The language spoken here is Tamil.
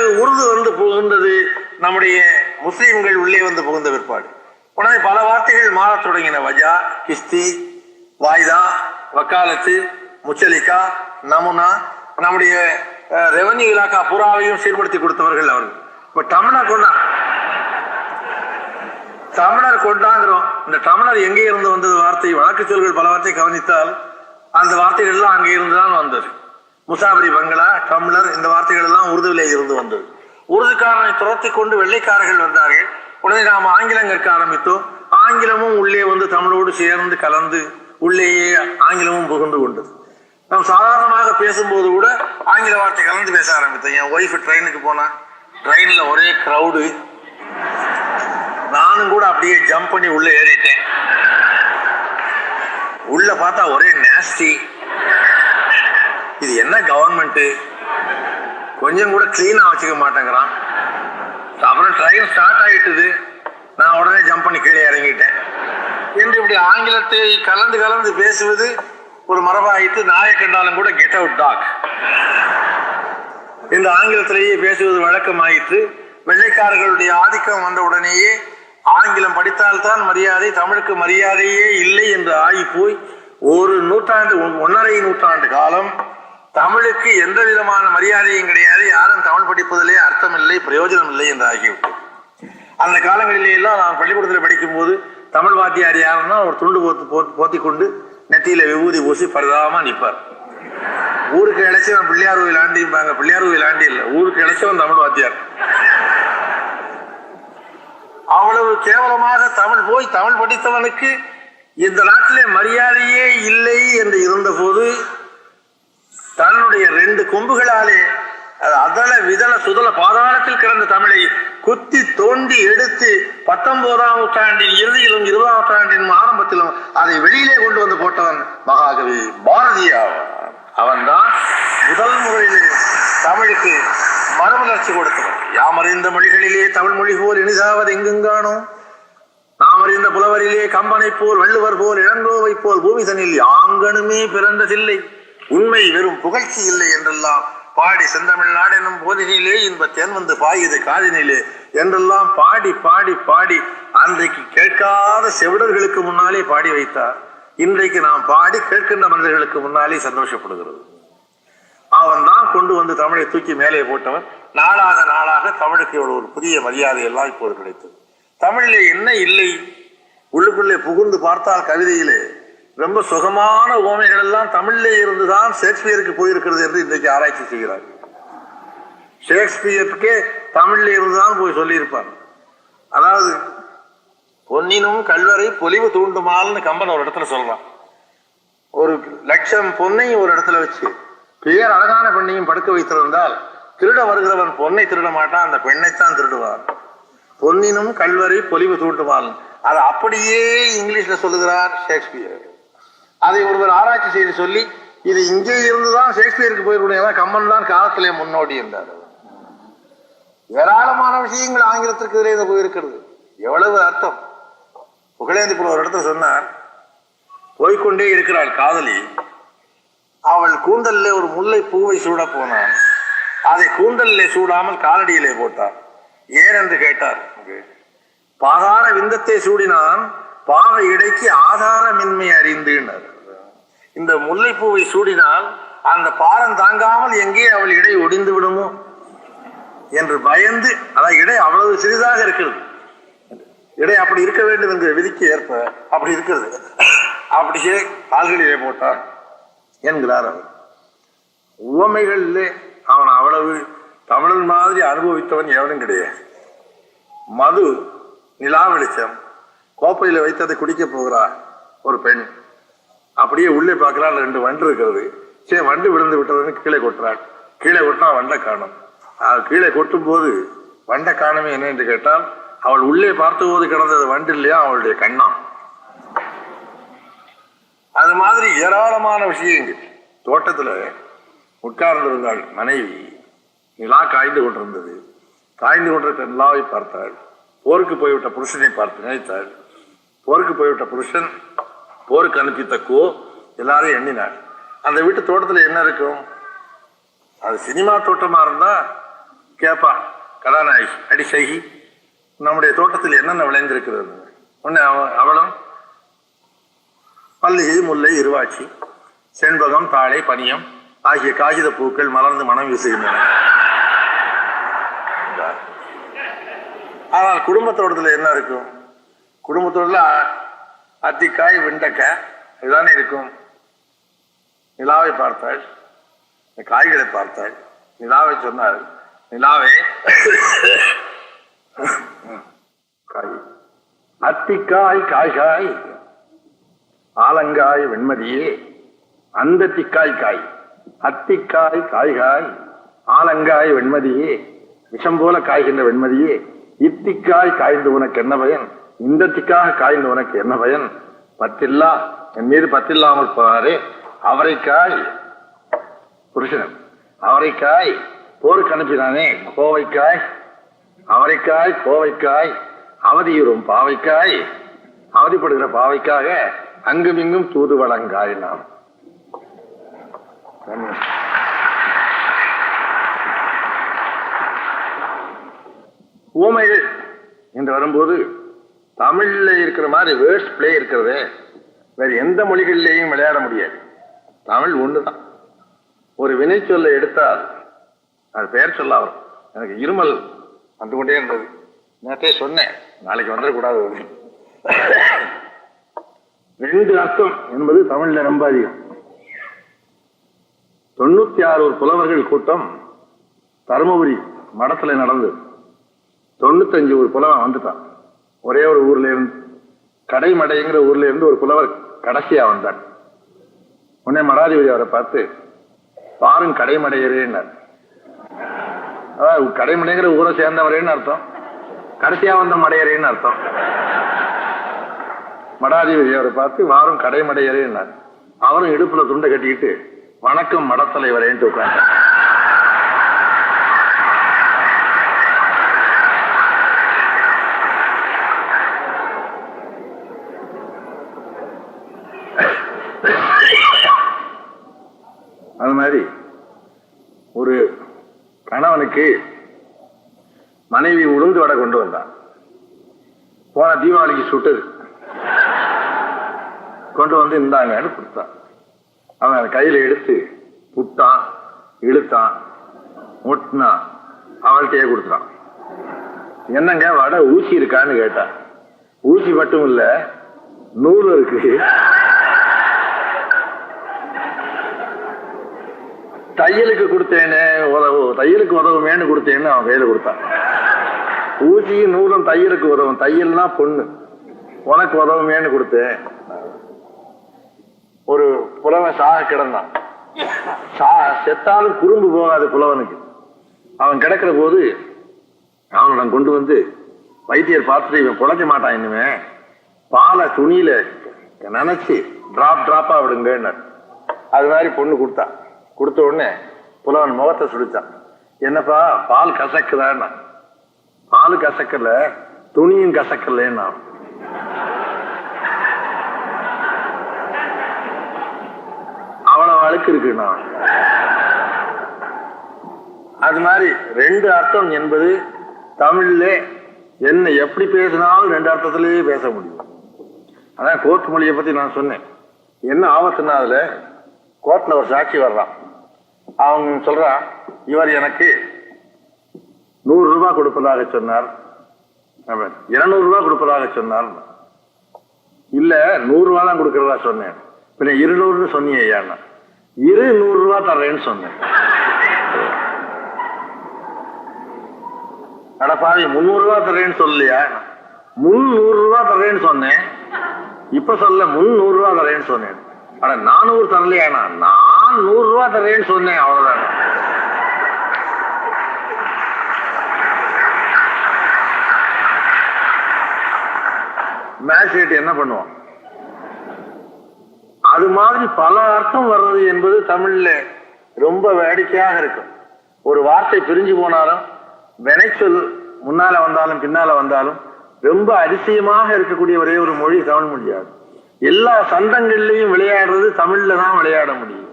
பிறகு உருது வந்து புகுந்தது நம்முடைய முஸ்லீம்கள் உள்ளே வந்து புகுந்த பிற்பாடு. உடனே பல வார்த்தைகள் மாறத் தொடங்கின. வஜா கிஸ்தி வாய்தா வக்காலத்து முச்சலிக்கா நமுனா நம்முடைய ரெவன்யூ இலாக்கா புறாவையும் சீர்படுத்தி கொடுத்தவர்கள் அவர்கள். இப்ப தமிழர் கொண்டா? தமிழர் கொண்டாங்கிறோம். இந்த தமிழர் எங்கே இருந்து வந்தது வார்த்தை? வழக்கு சொல்கள் பல வார்த்தை கவனித்தால் அந்த வார்த்தைகள் எல்லாம் அங்கே இருந்து தான் வந்தது. முசாபரி பங்களா டம்ளர் இந்த வார்த்தைகள் எல்லாம் உருதுவிலே இருந்து வந்தது. உருதுக்காரனை துரத்தி கொண்டு வெள்ளைக்காரர்கள் வந்தார்கள். உடனே நாம் ஆங்கிலம் கற்க ஆரம்பித்தோம். ஆங்கிலமும் உள்ளே வந்து தமிழோடு சேர்ந்து கலந்து உள்ளேயே ஆங்கிலமும் புகுந்து கொண்டது. நாம் சாதாரணமாக பேசும்போது கூட ஆங்கில வார்த்தை கலந்து பேச ஆரம்பித்தோம். என் ஒய்ஃப் ட்ரெயினுக்கு போனா ட்ரெயினில் ஒரே க்ரௌடு நானும் கூட அப்படியே ஜம்ப் பண்ணி உள்ளே ஏறிட்டேன். உள்ள பார்த்தா ஒரே நேஸ்டி இது என்ன கவர்மெண்ட் கொஞ்சம் கூட கிளீனா வச்சுக்க மாட்டேங்கிறான். அப்புறம் ட்ரெயின் ஸ்டார்ட் ஆயிட்டுது. நான் உடனே ஜம்ப் பண்ணி கீழே இறங்கிட்டேன். என்று இப்படி ஆங்கிலத்தை கலந்து கலந்து பேசுவது ஒரு மரபாயிட்டு நாயை கண்டாலும் கூட கெட் அவுட் டாக் இந்த ஆங்கிலத்திலேயே பேசுவது வழக்கமாயிற்று. வெள்ளைக்காரர்களுடைய ஆதிக்கம் வந்த உடனேயே ஆங்கிலம் படித்தால்தான் மரியாதை தமிழுக்கு மரியாதையே இல்லை என்று ஆகி போய் ஒரு நூற்றாண்டு ஒன்றரை நூற்றாண்டு காலம் தமிழுக்கு எந்த விதமான மரியாதையும் கிடையாது. யாரும் தமிழ் படிப்பதிலே அர்த்தம் இல்லை பிரயோஜனம் இல்லை என்று ஆகிவிட்டது. அந்த காலங்களிலே எல்லாம் நான் பள்ளிக்கூடத்தில் படிக்கும்போது தமிழ் வாத்தியார் யாருன்னா ஒரு துண்டு போத்து போத்தி போத்தி கொண்டு நெத்தியில விபூதி பூசி பரிதாபமா நிற்பார். ஊருக்கு இழைச்சவன் பிள்ளையார் கோயில் ஆண்டிம்பாங்க. பிள்ளையார் கோயில் ஆண்டி இல்லை. ஊருக்கு இழைச்சவன் தமிழ் வாத்தியார். அவ்வளவு கேவலமாக தமிழ் போய் தமிழ் படித்தவனுக்கு இந்த நாட்டிலே மரியாதையே இல்லை என்று இருந்தபோது தன்னுடைய ரெண்டு கொம்புகளாலே அதல விதல சுதல பாதாளத்தில் கிடந்த தமிழை குத்தி தோண்டி எடுத்து பத்தொன்பதாம் நூற்றாண்டின் இறுதியிலும் இருபதாம் நூற்றாண்டின் ஆரம்பத்திலும் அதை வெளியிலே கொண்டு வந்து போட்டவன் மகாகவி பாரதி அவன்தான் முதல் முறையிலே தமிழுக்கு மறுமலர்ச்சி கொடுத்தவன். யாமறிந்த மொழிகளிலே தமிழ் மொழி போல் இனிதாவது எங்குங்கானோம் நாம் அறிந்த புலவரிலே கம்பனை போல் வள்ளுவர் போல் இளங்கோவை போல் பூமிதனில் யாங்கனுமே பிறந்ததில்லை. உண்மை வெறும் புகழ்ச்சி இல்லை என்றெல்லாம் பாடி செந்தமிழ்நாடு என்னும் போதினிலே இன்ப தேன் வந்து பாயுது காதினிலே என்றெல்லாம் பாடி பாடி பாடி அன்றைக்கு கேட்காத செவிடர்களுக்கு முன்னாலே பாடி வைத்தார். இன்றைக்கு நாம் பாடி கேட்கின்ற மனிதர்களுக்கு முன்னாலே சந்தோஷப்படுகிறது. அவன் தான் கொண்டு வந்து தமிழை தூக்கி மேலே போட்டவன். நாளாக நாளாக தமிழுக்கு இவ்வளவு ஒரு புதிய மரியாதை எல்லாம் இப்போது கிடைத்தது. தமிழிலே என்ன இல்லை? உள்ளுக்குள்ளே புகுந்து பார்த்தால் கவிதையிலே ரொம்ப சுகமான உவமைகள் எல்லாம் தமிழ்ல இருந்துதான் ஷேக்ஸ்பியருக்கு போயிருக்கிறது என்று இன்றைக்கு ஆராய்ச்சி செய்கிறார். ஷேக்ஸ்பியருக்கே தமிழ்ல இருந்துதான் போய் சொல்லியிருப்பார். அதாவது பொன்னினும் கல்வரை பொலிவு தூண்டுமால்னு கம்பன் ஒரு இடத்துல சொல்றான். ஒரு லட்சம் பொன்னையும் ஒரு இடத்துல வச்சு பேர் அழகான பெண்ணையும் படுக்க வைத்திருந்தால் திருட வருகிறவன் பொன்னை திருட மாட்டான் அந்த பெண்ணைத்தான் திருடுவான். பொன்னினும் கல்வரை பொலிவு தூண்டுமால் அதை அப்படியே இங்கிலீஷ்ல சொல்லுகிறார் ஷேக்ஸ்பியர். அதை ஒருவர் ஆராய்ச்சி செய்து சொல்லி இது இங்கே இருந்துதான் ஷேக்ஸ்பியருக்கு போயிருக்கணும் கம்மன் தான் காலத்திலே முன்னோடி என்றார் ஏராளமான விஷயங்கள் ஆங்கிலத்திற்கு எதிரே போயிருக்கிறது. எவ்வளவு அர்த்தம். புகழேந்தி புல ஒரு இடத்துல சொன்னார் போய்க்கொண்டே இருக்கிறாள் காதலி. அவள் கூந்தல்ல ஒரு முல்லை பூவை சூட போனான். அதை கூந்தல்லே சூடாமல் காலடியிலே போட்டார் ஏன் என்று கேட்டார் பாதார விந்தத்தை சூடினான் பாவை இடைக்கு ஆதாரமின்மை அறிந்துன்னார் இந்த முல்லைப்பூவை சூடினால் அந்த பாரம் தாங்காமல் எங்கே அவள் இடை ஒடிந்து விடுமோ? என்று பயந்து அதான் இடை அவ்வளவு சிறிதாக இருக்கிறது. இடை அப்படி இருக்க வேண்டும் என்ற விதிக்கு ஏற்ப அப்படி இருக்கிறது. அப்படியே கால்களிலே போட்டார் என்கிறார் அவர் உவமைகளிலே அவன் அவ்வளவு தமிழன் மாதிரி அனுபவித்தவன் எவனும் கிடையாது. மது நிலா வெளிச்சம் கோப்பையில் வைத்து அதை குடிக்க போகிறார் ஒரு பெண். அப்படியே உள்ளே பார்க்கலாம் ரெண்டு வண்டு இருக்கிறது. சரி வண்டு விழுந்து விட்டதுன்னு கீழே கொட்டுறாள் கீழே கொட்டினா வண்டை காணும். கீழே கொட்டும் போது வண்டை காணமே என்ன என்று கேட்டால் அவள் உள்ளே பார்த்தபோது கிடந்தது வண்டு இல்லையா அவளுடைய கண்ணா. அது மாதிரி ஏராளமான விஷயங்கள். தோட்டத்துல உட்கார்ந்திருந்தாள் மனைவி. நிலா காய்ந்து கொண்டிருந்தது. காய்ந்து கொண்டிருக்க நிலாவை பார்த்தாள். போருக்கு போய்விட்ட புருஷனை பார்த்து நினைத்தாள். போருக்கு போய்விட்ட புருஷன் போருக்கு அனுப்பித்த கோ எல்லாரும் எண்ணினார். அந்த வீட்டு தோட்டத்துல என்ன இருக்கும்? அது சினிமா தோட்டமாக இருந்தா கேட்பா கதாநாயகி அடிசகி நம்முடைய தோட்டத்தில் என்னென்ன விளைந்திருக்கிறது? ஒன்று அவ- அவளும் மல்லிகை முல்லை இருவாச்சி செண்பகம் தாழை பனியம் ஆகிய காகித பூக்கள் மலர்ந்து மனம் வீசுகின்றன. ஆனால் குடும்பத்தோட்டத்தில் என்ன இருக்கும்? குடும்பத்தோடல அத்திக்காய் வெண்டைக்காய் இதுதானே இருக்கும். நிலாவை பார்த்தாள். இந்த காய்களை பார்த்தாள். நிலாவை சொன்னாள் நிலாவே காய் அத்திக்காய் காய்காய் ஆலங்காய் வெண்மதியே அந்த திக்காய் காய் அத்திக்காய் காய்காய் ஆலங்காய் வெண்மதியே விஷம் போல காய்கின்ற வெண்மதியே இத்திக்காய் காய்ந்து உனக்கு என்ன பயன்? இந்தத்திக்காக காய்ந்து உனக்கு என்ன பயன்? பத்தில்லா என் மீது பத்தில்லாமல் போனாரே அவரைக்காய் புருஷன் அவரைக்காய் போருக்கு அனுப்பினானே கோவைக்காய் அவரைக்காய் கோவைக்காய் அவதியுறும் பாவைக்காய் அவதிப்படுகிற பாவைக்காக அங்கும் இங்கும் தூது வழங்காய் நாம். ஊமைகள் என்று வரும்போது தமிழ்ல இருக்கிற மாதிரி வேர்ட்ஸ் பிளே இருக்கிறது வேற எந்த மொழிகளிலேயும் விளையாட முடியாது. தமிழ் ஒண்ணுதான். ஒரு வினை சொல்ல எடுத்தால் அது பெயர் சொல்ல வரும். எனக்கு இருமல் வந்து கொண்டே இருந்தது. நேற்றே சொன்னேன் நாளைக்கு வந்துடக்கூடாது. ரெண்டு அர்த்தம் என்பது தமிழ்ல ரொம்ப அதிகம். தொண்ணூத்தி ஆறு ஒரு புலவர்கள் கூட்டம் தருமபுரி மடத்துல நடந்தது. தொண்ணூத்தஞ்சு ஒரு புலவன் வந்துட்டான். ஒரே ஒரு ஊர்ல இருந்து கடைமடைங்கிற ஊர்ல இருந்து ஒரு புலவர் கடைசியா வந்தார். உடனே மடாதிபதி அவரை பார்த்து பாருங்க கடைமடைகிறேன்னார் அதாவது கடைமடைங்கிற ஊரை சேர்ந்தவரேன்னு அர்த்தம். கடைசியா வந்த மடையறேன்னு அர்த்தம். மடாதிபதி அவரை பார்த்து வாரும் கடைமடையறேன்னார். அவரும் இடுப்புல துண்டை கட்டிக்கிட்டு வணக்கம் மடத்தலைவரேன்ட்டு உட்கார்ந்தார் அது மாதிரி ஒரு கணவனுக்கு மனைவி உளுந்து வடை கொண்டு வந்தான். போன தீபாவளிக்கு சுட்டது கொண்டு வந்து இருந்தாங்கன்னு கொடுத்தான். அவன் கையில் கையில எடுத்து புட்டான் இழுத்தான் முட்டினான் அவள்கிட்டயே கொடுத்துட்டான் என்னங்க வடை ஊசி இருக்கான்னு கேட்டான் ஊசி மட்டும் இல்ல நூல் இருக்கு. தையலுக்கு கொடுத்தேனே உதவு தையலுக்கு உதவுமேன்னு கொடுத்தேன்னு அவன் கையில கொடுத்தான். ஊசியும் நூலும் தையலுக்கு உதவும். தையல்னா பொண்ணு. உனக்கு உதவுமேன்னு கொடுத்தேன். ஒரு புலவன் சாக கிடந்தான். சா செத்தாலும் குறும்பு போகாது புலவனுக்கு. அவன் கிடக்கிற போது அவனை நான் கொண்டு வந்து வைத்தியர் பார்த்துட்டு இவன் புழைக்க மாட்டான் இனிமே. பாலை துணியில நினைச்சு டிராப் டிராப்பா விடுங்கன்னார். அது மாதிரி பொண்ணு கொடுத்தான். கொடுத்த உடனே புலவன் முகத்தை சுடித்தான் என்னப்பா பால் கசக்குதான்னா. பால் கசக்கல துணியும் கசக்கலன்னா. அவ்வளவு அழுக்கு இருக்குண்ணா. அது மாதிரி ரெண்டு அர்த்தம் என்பது தமிழ்ல என்ன எப்படி பேசினாலும் ரெண்டு அர்த்தத்திலேயே பேச முடியும். அதான் கோர்ட் மொழியை பத்தி நான் சொன்னேன். என்ன ஆபத்துன்னா அதுல கோர்ட்ல ஒரு சாட்சி வர்றான். அவங்க சொல்றான் இவர் எனக்கு நூறு ரூபாய் கொடுப்பதாக சொன்னார். இருநூறு ரூபாய் கொடுப்பதாக சொன்னார். இல்ல நூறு ரூபாய் தான் கொடுக்கறதா சொன்னேன். பின்ன இருநூறுன்னு சொன்னீங்க ஐயா இரு நூறு ரூபாய் தர்றேன்னு சொன்னேன். அடப்பாவி முந்நூறு ரூபாய் தர்றேன்னு சொல்லலையா? முந்நூறு ரூபாய் தர்றேன்னு சொன்னேன். இப்ப சொல்ல முந்நூறு ரூபாய் தர்றேன்னு சொன்னேன். ஆனா நானூறு தரலையா நான் நூறு ரூபா தர்றேன்னு சொன்னேன் அவ்வளவுதான். மேஜிஸ்ட்ரேட் என்ன பண்ணுவான்? அது மாதிரி பல அர்த்தம் வர்றது என்பது தமிழ்ல ரொம்ப வேடிக்கையாக இருக்கும். ஒரு வார்த்தை பிரிஞ்சு போனாலும் வினைச்சொல் முன்னால வந்தாலும் பின்னால வந்தாலும் ரொம்ப அதிசயமாக இருக்கக்கூடிய ஒரே ஒரு மொழி தமிழ் மொழியாகும். எல்லா சந்தங்கள்லயும் விளையாடுறது தமிழ்ல தான் விளையாட முடியும்.